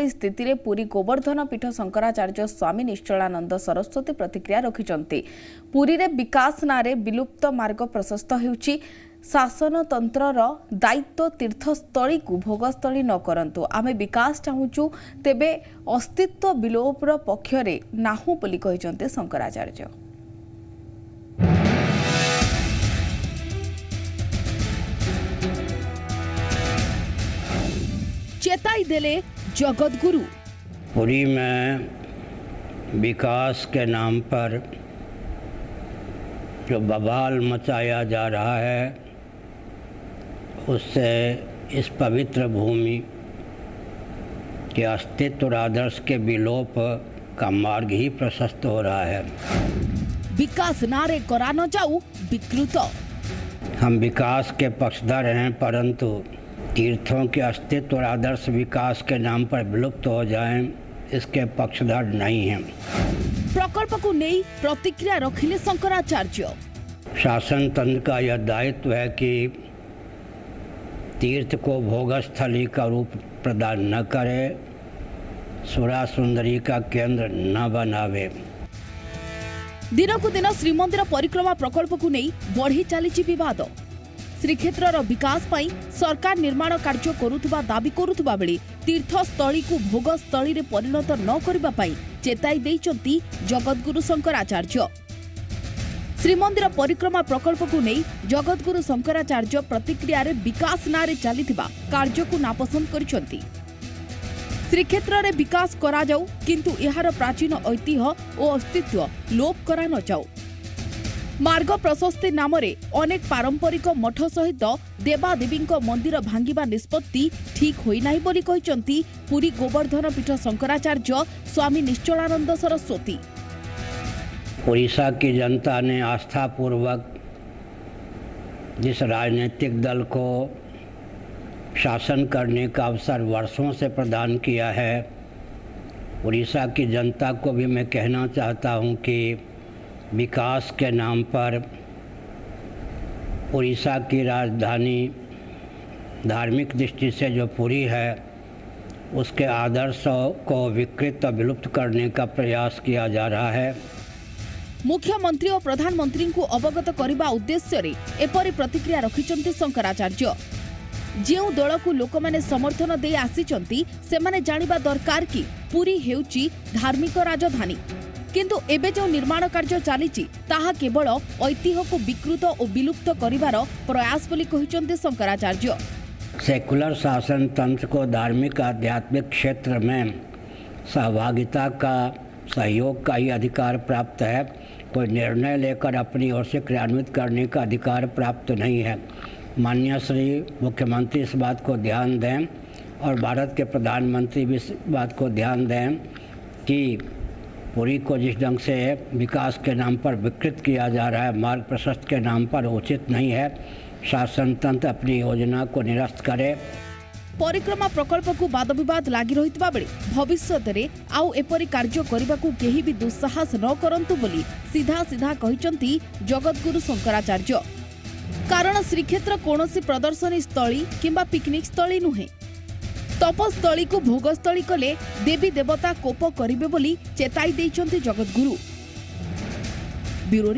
ଏଭଳି ସ୍ଥିତିରେ ପୁରୀ ଗୋବର୍ଦ୍ଧନ ପୀଠ ଶଙ୍କରାଚାର୍ଯ୍ୟ ସ୍ୱାମୀ ନିଶ୍ଚଳାନନ୍ଦ ସରସ୍ୱତୀ ପ୍ରତିକ୍ରିୟା ରଖିଛନ୍ତି। ପୁରୀରେ ବିକାଶ ନାଁରେ ବିଲୁପ୍ତ ମାର୍ଗ ପ୍ରଶସ୍ତ ହେଉଛି। ଶାସନତନ୍ତ୍ରର ଦାୟିତ୍ୱ ତୀର୍ଥସ୍ଥଳୀକୁ ଭୋଗସ୍ଥଳୀ ନ କରନ୍ତୁ। ଆମେ ବିକାଶ ଚାହୁଁଛୁ ତେବେ ଅସ୍ତିତ୍ୱ ବିଲୋପର ପକ୍ଷରେ ନାହୁଁ ବୋଲି କହିଛନ୍ତି ଶଙ୍କରାଚାର୍ଯ୍ୟ। ଚେତାଇ ଦେଲେ जगत गुरु। पुरी में विकास के नाम पर जो बवाल मचाया जा रहा है उससे इस पवित्र भूमि के अस्तित्व और आदर्श के विलोप का मार्ग ही प्रशस्त हो रहा है। विकास नारे कराना जाऊ विकृत। हम विकास के पक्षधर हैं परंतु तीर्थों के अस्तित्व और आदर्श विकास के नाम पर विलुप्त हो जाएं इसके पक्षधर नहीं हैं ପ୍ରକଳ୍ପକୁ ନେଇ ପ୍ରତିକ୍ରିୟା ରଖିଲେ ଶଙ୍କରାଚାର୍ଯ୍ୟ शासन तंत्र का यह दायित्व है कि तीर्थ को भोगस्थली का रूप प्रदान न करे सुरा सुंदरी का केंद्र न बनावे ଦିନକୁ ଦିନ ଶ୍ରୀମନ୍ଦିର ପରିକ୍ରମା ପ୍ରକଳ୍ପକୁ ନେଇ ବଢ଼ି ଚାଲିଛି ବିବାଦ ଶ୍ରୀକ୍ଷେତ୍ରର ବିକାଶ ପାଇଁ ସରକାର ନିର୍ମାଣ କାର୍ଯ୍ୟ କରୁଥିବା ଦାବି କରୁଥିବା ବେଳେ ତୀର୍ଥସ୍ଥଳୀକୁ ଭୋଗସ୍ଥଳୀରେ ପରିଣତ ନ କରିବା ପାଇଁ ଚେତାଇ ଦେଇଛନ୍ତି ଜଗଦ୍ଗୁରୁ ଶଙ୍କରାଚାର୍ଯ୍ୟ। ଶ୍ରୀମନ୍ଦିର ପରିକ୍ରମା ପ୍ରକଳ୍ପକୁ ନେଇ ଜଗଦ୍ଗୁରୁ ଶଙ୍କରାଚାର୍ଯ୍ୟ ପ୍ରତିକ୍ରିୟାରେ ବିକାଶ ନାଁରେ ଚାଲିଥିବା କାର୍ଯ୍ୟକୁ ନାପସନ୍ଦ କରିଛନ୍ତି। ଶ୍ରୀକ୍ଷେତ୍ରରେ ବିକାଶ କରାଯାଉ କିନ୍ତୁ ଏହାର ପ୍ରାଚୀନ ଐତିହ୍ୟ ଓ ଅସ୍ତିତ୍ୱ ଲୋପ କରା ନଯାଉ ମାର୍ଗ ପ୍ରଶସ୍ତି ନାମରେ ଅନେକ ପାରମ୍ପରିକ ମଠ ସହିତ ଦେବାଦେବୀଙ୍କ ମନ୍ଦିର ଭାଙ୍ଗିବା ନିଷ୍ପତ୍ତି ଠିକ୍ ହୋଇନାହିଁ ବୋଲି କହିଛନ୍ତି ପୁରୀ ଗୋବର୍ଦ୍ଧନ ପୀଠ ଶଙ୍କରାଚାର୍ଯ୍ୟ ସ୍ୱାମୀ ନିଶ୍ଚଳାନନ୍ଦ ସରସ୍ୱତୀ उड़ीसा की जनता ने आस्थापूर्वक जिस राजनीतिक दल को शासन करने का अवसर वर्षों से प्रदान किया है उड़ीसा की जनता को भी मैं कहना चाहता हूं कि विकास के नाम पर उड़ीसा की राजधानी धार्मिक दृष्टि से जो पुरी है उसके आदर्शों को विकृत और विलुप्त करने का प्रयास किया जा रहा है ମୁଖ୍ୟମନ୍ତ୍ରୀ ଓ ପ୍ରଧାନମନ୍ତ୍ରୀଙ୍କୁ ଅବଗତ କରିବା ଉଦ୍ଦେଶ୍ୟରେ ଏପରି ପ୍ରତିକ୍ରିୟା ରଖିଛନ୍ତି ଶଙ୍କରାଚାର୍ଯ୍ୟ ଯେଉଁ ଦଳକୁ ଲୋକମାନେ ସମର୍ଥନ ଦେଇ ଆସିଛନ୍ତି ସେମାନେ ଜାଣିବା ଦରକାର କି ପୁରୀ ହେଉଛି ଧାର୍ମିକ ରାଜଧାନୀ କିନ୍ତୁ ଏବେ ଯେଉଁ ନିର୍ମାଣ କାର୍ଯ୍ୟ ଚାଲିଛି ତାହା କେବଳ ଐତିହ୍ୟକୁ ବିକୃତ ଓ ବିଲୁପ୍ତ କରିବାର ପ୍ରୟାସ ବୋଲି କହିଛନ୍ତି ଶଙ୍କରାଚାର୍ଯ୍ୟ सेकुलर शासन तंत्र को धार्मिक आध्यात्मिक क्षेत्र में सहभागिता का सहयोग का ही अधिकार प्राप्त है कोई निर्णय लेकर अपनी ओर से क्रियान्वित करने का अधिकार प्राप्त नहीं है माननीय श्री मुख्यमंत्री इस बात को ध्यान दें और भारत के प्रधानमंत्री भी इस बात को ध्यान दें कि पुरी को जिस ढंग से विकास के नाम पर विकृत किया जा रहा है मार्ग प्रशस्त के नाम पर उचित नहीं है शासन तंत्र अपनी योजना को निरस्त करे ପରିକ୍ରମା ପ୍ରକଳ୍ପକୁ ବାଦବିବାଦ ଲାଗି ରହିଥିବା ବେଳେ ଭବିଷ୍ୟତରେ ଆଉ ଏପରି କାର୍ଯ୍ୟ କରିବାକୁ କେହି ବି ଦୁଃସାହସ ନ କରନ୍ତୁ ବୋଲି ସିଧା ସିଧା କହିଛନ୍ତି ଜଗଦ୍ଗୁରୁ ଶଙ୍କରାଚାର୍ଯ୍ୟ କାରଣ ଶ୍ରୀକ୍ଷେତ୍ର କୌଣସି ପ୍ରଦର୍ଶନୀ ସ୍ଥଳୀ କିମ୍ବା ପିକନିକ୍ ସ୍ଥଳୀ ନୁହେଁ তপস্থলীকে ভোগস্থলী কলে দেবী দেবতা কোপ করবে বলে চেতাই জগদ্গুরু। ব্যুরো